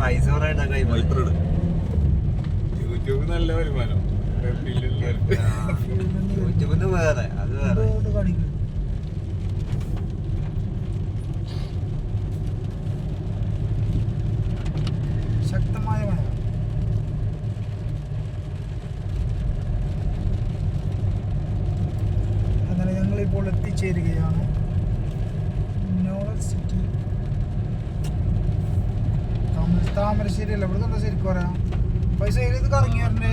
പൈസ യൂട്യൂബ് നല്ല വരുമാനം. വേറെ അത് വേറെ. ശക്തമായ എത്തിച്ചേരുകയാണ്. താമരശ്ശേരി അല്ല ഇവിടെ ശരിക്കും പറയാം? പൈസ ഇത് കറങ്ങി വരണ്ടേ?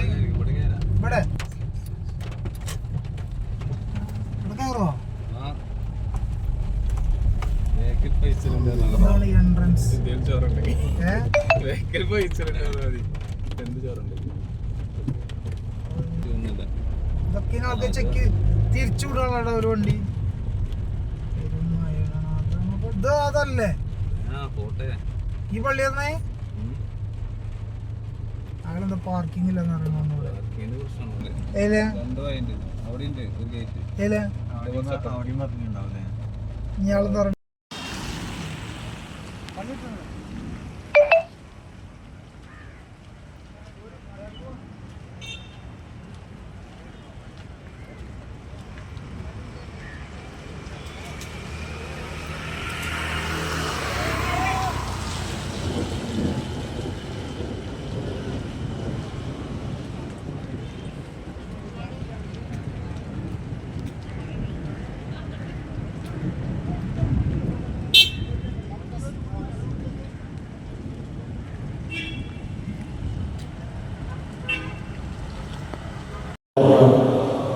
ഇവിടെ. ഇവിടെ കയറോ? ചെക്ക് തിരിച്ചു ഒരു വണ്ടി. ഈ പള്ളി തന്നെ അയാളെന്താ പാർക്കിംഗ് ഇല്ലെന്ന് പറയുന്നു ഇയാളെന്താ പറയുന്നത്?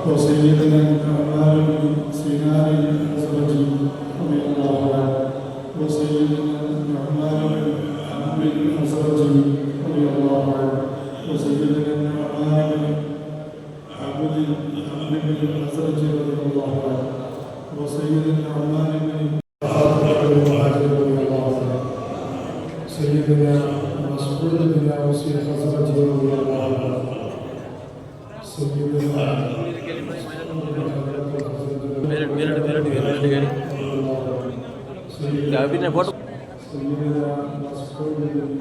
وسيدنا الأعمال بن سينار الأزرجي رضي الله عنه وسيدنا النعمان بن عمرو الأزرجي رضي الله عنه وسيدنا النعمان بن عبد عمرو بن الأزرجي رضي الله عنه وسيدنا النعمان بن سيدنا مسعود بن اوس الخزرجي رضي الله عنه പിന്നെ ഫോട്ടോ سيدنا مسعود بن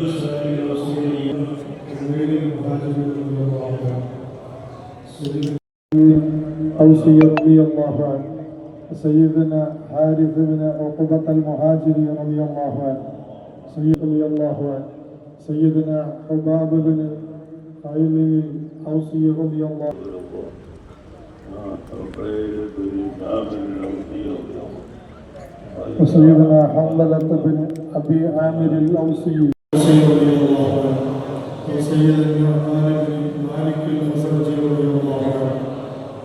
بشر رسول أمير المهاجرين رضي الله عنه سيدنا أوسي رضي الله عنه سيدنا حارث بن عقبة المهاجري رضي الله عنه سيد رضي الله عنه سيدنا حباب بن خيل الأوسي رضي الله وسيدنا حنظلة بن أبي عامر الأوسي. رضي الله عنه وسيدنا النعمان بن مالك الخزرجي رضي الله عنه.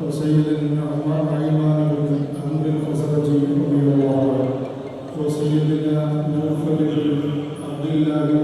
وسيدنا النعمان عيمان بن عمرو الخزرجي رضي الله عنه. وسيدنا نوفل بن عبد الله